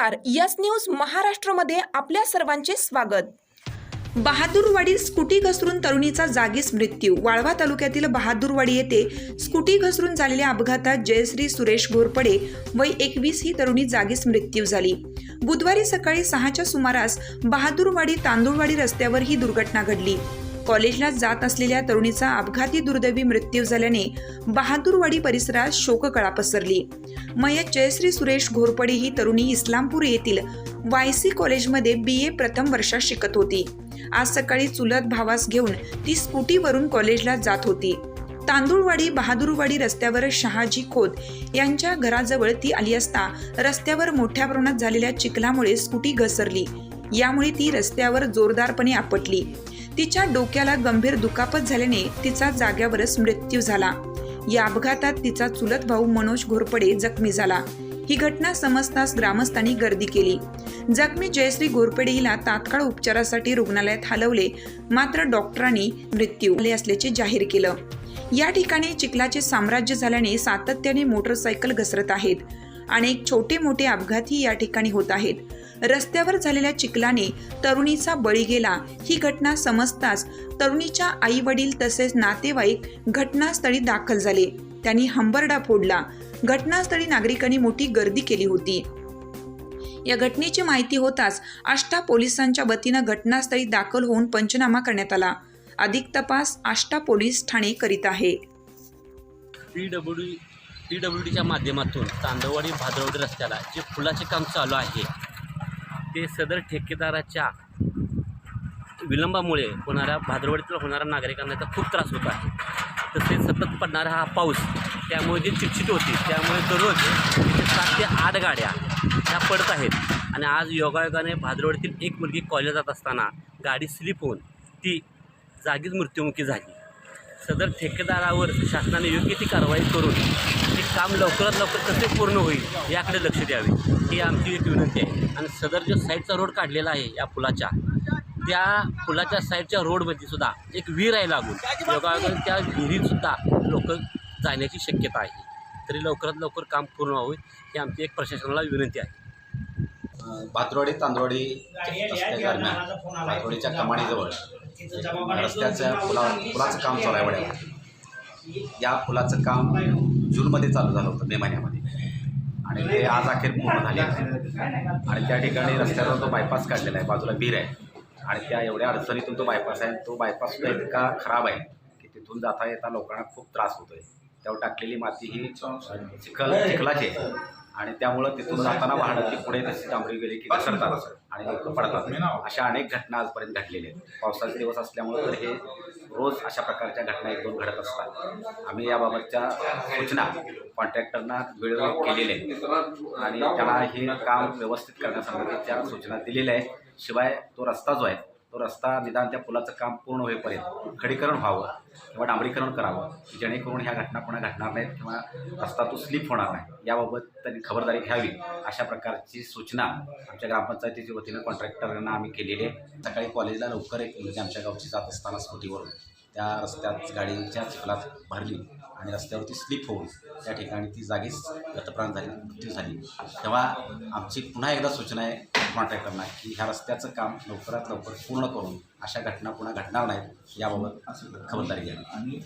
नमस्कार. Yes news महाराष्ट्रमध्ये आपल्या सर्वांचे स्वागत. बहादूरवाडी स्कूटी घसरून तरुणीचा जागीच मृत्यू. वाळवा तालुक्यातील बहादूरवाडी येथे स्कूटी घसरून झालेल्या अपघातात जयश्री सुरेश घोरपडे वय एकवीस ही तरुणी जागीच मृत्यू झाली. बुधवारी सकाळी सहाच्या सुमारास बहादूरवाडी तांदूळवाडी रस्त्यावर ही दुर्घटना घडली. कॉलेजला जात असलेल्या तरुणीचा अपघाती दुर्दैवी मृत्यू झाल्याने बहादूरवाडी परिसरात शोककळा पसरली. मयत जयश्री सुरेश घोरपडे ही तरुणी इस्लामपूर येथील वायसी कॉलेजमध्ये बी ए प्रथम वर्षात शिकत होती. आज सकाळी चुलत भावास घेऊन ती स्कूटीवरून कॉलेजला जात होती. तांदूळवाडी बहादूरवाडी रस्त्यावर शहाजी खोत यांच्या घराजवळ ती आली असता रस्त्यावर मोठ्या प्रमाणात झालेल्या चिखलामुळे स्कूटी घसरली. यामुळे ती रस्त्यावर जोरदारपणे आपटली. तिच्या डोक्याला गंभीर दुखापत झाल्याने तिचा जाग्यावरच मृत्यू झाला. या अपघातात तिचा चुलत भाऊ मनोज घोरपडे जखमी झाला. ही घटना समजताच ग्रामस्थांनी गर्दी केली. जखमी जयश्री घोरपडे हिला तात्काळ उपचारासाठी रुग्णालयात हलवले. मात्र डॉक्टरांनी मृत्यू झाले असल्याचे जाहीर केलं. या ठिकाणी चिखलाचे साम्राज्य झाल्याने सातत्याने मोटरसायकल घसरत आहेत. अनेक छोटे मोठे अपघातही या ठिकाणी होत आहेत. रस्त्यावर झालेल्या चिखलाने तरुणीचा बळी गेला. ही घटना समजताच तरुणीच्या आई वडील तसेच नातेवाईक घटनास्थळी दाखल झाले. त्यांनी हंबरडा फोडला. घटनास्थळी नागरिकांनी मोठी गर्दी केली होती. या घटनेची माहिती होताच आष्टा पोलिसांच्या वतीनं घटनास्थळी दाखल होऊन पंचनामा करण्यात आला. अधिक तपास आष्टा पोलीस ठाणे करीत आहे. पी डब्ल्यू पी डब्ल्यू डीच्या माध्यमातून चांदवाडी भाद्रवाडी रस्त्याला जे पुलाचे काम चालू आहे ते सदर ठेकेदाराच्या विलंबामुळे होणाऱ्या भाद्रवाडीतील होणाऱ्या नागरिकांना याचा खूप त्रास होत आहे. तसेच सतत पडणारा हा पाऊस त्यामुळे जी चिटचिट होती त्यामुळे दररोज सात ते आठ गाड्या ह्या पडत आहेत. आणि आज योगायोगाने भाद्रवाडीतील एक मुलगी कॉलेज जात असताना गाडी स्लिप होऊन ती जागीच मृत्युमुखी झाली. सदर ठेकेदारावर शासनाने योग्य ती कारवाई करून ते काम लवकरात लवकर कसे पूर्ण होईल याकडे लक्ष द्यावे. ही आमची एक विनंती आहे. आणि सदर जो साईडचा रोड काढलेला आहे या पुलाच्या त्या पुलाच्या साईडच्या रोडमध्ये सुद्धा एक विहीर आहे लागून. योगायोगाने त्या विहिरीतसुद्धा लोक जाण्याची शक्यता आहे. तरी लवकरात लवकर काम पूर्ण व्हावे ही आमची एक प्रशासनाला विनंती आहे. भातवाडी तांदवाडी रस्त्या दरम्यान भातवाडीच्या कमानीजवळ रस्त्याचं पुला पुलाचं काम चालू आहे या पुलाचं काम जूनमध्ये चालू झालं होतं मे महिन्यामध्ये. आणि ते आज अखेर पूर्ण झाले आणि त्या ठिकाणी रस्त्यावर तो बायपास काढलेला आहे. बाजूला बीर आहे. आणि त्या एवढ्या अडचणीतून तो बायपास आहे. तो बायपास सुद्धा इतका खराब आहे की तिथून जाता येता लोकांना खूप त्रास होतो आहे त्यावर टाकलेली माती ही चिखल चिखलाची आहे. आणि त्यामुळं तिथून जाताना वाहनं ती पुढे तशी डांबरी गेली की घसरतात आणि लोक पडतात. अशा अनेक घटना आजपर्यंत घडलेल्या आहेत. पावसाचे दिवस असल्यामुळं तर हे रोज अशा प्रकारच्या घटना एक दोन घडत असतात. आम्ही याबाबतच्या सूचना कॉन्ट्रॅक्टरना वेळोवेळी केलेल्या आहेत. आणि त्यांना हे काम व्यवस्थित करण्यासंबंधीच्या सूचना दिलेल्या आहेत. शिवाय तो रस्ता जो आहे तो रस्ता निदान त्या पुलाचं काम पूर्ण होईपर्यंत खडीकरण व्हावं किंवा डांबरीकरण करावं जेणेकरून ह्या घटना पुन्हा घडणार नाहीत किंवा रस्ता तो स्लिप होणार नाही. याबाबत त्यांनी खबरदारी घ्यावी अशा प्रकारची सूचना आमच्या ग्रामपंचायतीच्या वतीनं कॉन्ट्रॅक्टरांना आम्ही केलेली आहे. सकाळी कॉलेजला लवकर एक मुलगी आमच्या गावची जात असताना स्कूटीवरून त्या रस्त्यात गाडीच्या चिखलात भरली. आणि रस्त्यावरती स्लिप होऊन त्या ठिकाणी ती जागीच गतप्राण झाली मृत्यू झाली. तेव्हा आमची पुन्हा एकदा सूचना आहे कॉन्ट्रॅक्टरना की ह्या रस्त्याचं काम लवकरात लवकर पूर्ण करून अशा घटना पुन्हा घडणार नाहीत याबाबत खबरदारी घ्यावी.